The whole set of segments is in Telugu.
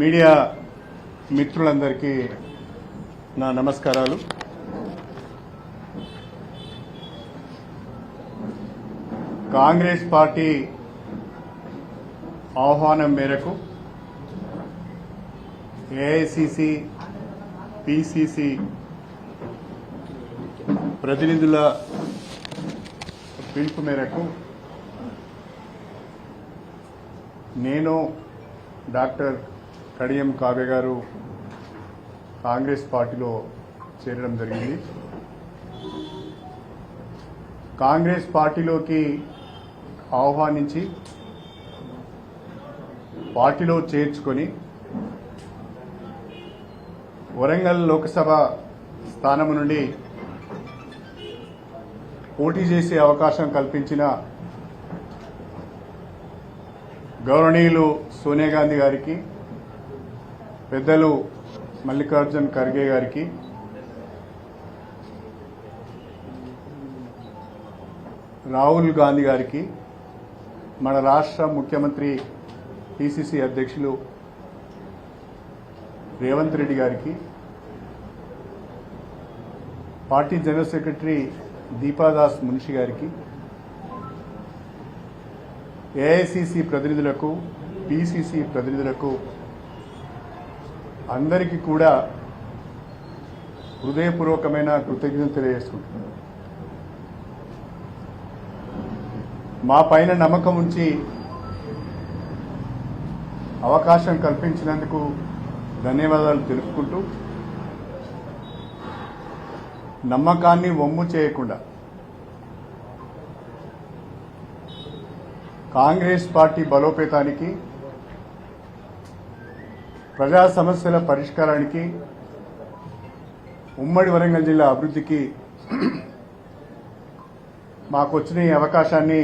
మీడియా మిత్రులందరికీ నా నమస్కారాలు. కాంగ్రెస్ పార్టీ ఆహ్వానం మేరకు ఏఐసిసి పిసిసి ప్రతినిధుల పిలుపు మేరకు నేను డాక్టర్ కడియం కావ్య గారు కాంగ్రెస్ పార్టీలో చేరడం జరిగింది. కాంగ్రెస్ పార్టీలోకి ఆహ్వానించి పార్టీలో చేర్చుకొని వరంగల్ లోక్సభ స్థానం నుండి పోటీ చేసే అవకాశం కల్పించిన గౌరవనీయులు సోనియా గాంధీ గారికి పెద్దలు మల్లికార్జున్ ఖర్గే గారికి. రాహుల్ గాంధీ గారికి. మన రాష్ట్ర ముఖ్యమంత్రి పిసిసి అధ్యక్షులు రేవంత్ రెడ్డి గారికి. Party general secretary Deepadas Munshi గారికి. ఏఐసిసి ప్రతినిధులకు పిసిసి ప్రతినిధులకు అందరికీ కూడా హృదయపూర్వకమైన కృతజ్ఞతలు తెలియజేసుకుంటున్నాను. మా పైన నమ్మకం ఉంచి అవకాశం కల్పించినందుకు ధన్యవాదాలు తెలుపుకుంటూ నమ్మకాన్ని వమ్ము చేయకుండా కాంగ్రెస్ పార్టీ బలోపేతానికి ప్రజా సమస్యల పరిష్కారానికి ఉమ్మడి వరంగల్ జిల్లా అభివృద్ధికి మాకు వచ్చిన ఈ అవకాశాన్ని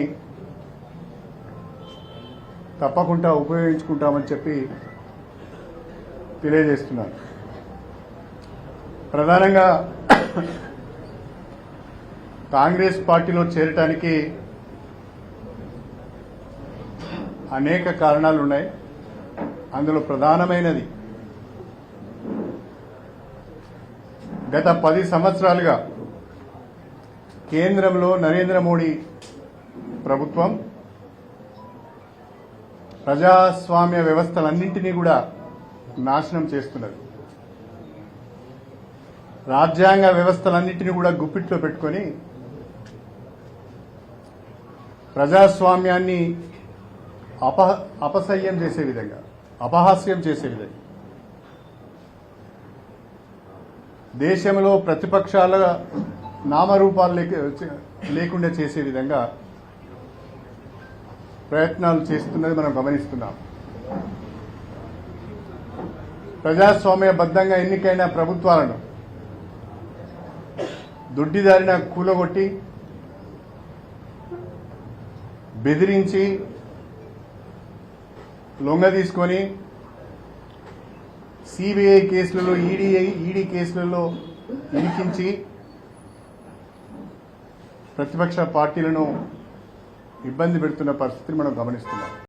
తప్పకుండా ఉపయోగించుకుంటామని చెప్పి తెలియజేస్తున్నాను. ప్రధానంగా కాంగ్రెస్ పార్టీలో చేరటానికి అనేక కారణాలు ఉన్నాయి అందులో ప్రధానమైనది. గత పది సంవత్సరాలుగా కేంద్రంలో నరేంద్ర మోడీ ప్రభుత్వం ప్రజాస్వామ్య వ్యవస్థలన్నింటినీ కూడా నాశనం చేస్తున్నది. రాజ్యాంగ వ్యవస్థలన్నింటినీ కూడా గుప్పిట్లో పెట్టుకొని ప్రజాస్వామ్యాన్ని అప అపసయ్యం చేసే విధంగా. అపహాస్యం చేసే దేశంలో ప్రతిపక్షాల నామరూపాలు లేక లేకుండా చేసే విధంగా ప్రయత్నాలు చేస్తున్నది మనం గమనిస్తున్నాం. ప్రజాస్వామ్యబద్ధంగా ఎన్నికైన ప్రభుత్వాలను దుడ్డిదారిన కూలగొట్టి బెదిరించి లొంగ తీసుకొని సిబిఐ కేసులలో ఈడీఐ ఈడీ కేసులలో ఇరికించి ప్రతిపక్ష పార్టీలను ఇబ్బంది పెడుతున్న పరిస్థితిని మనం గమనిస్తున్నాం.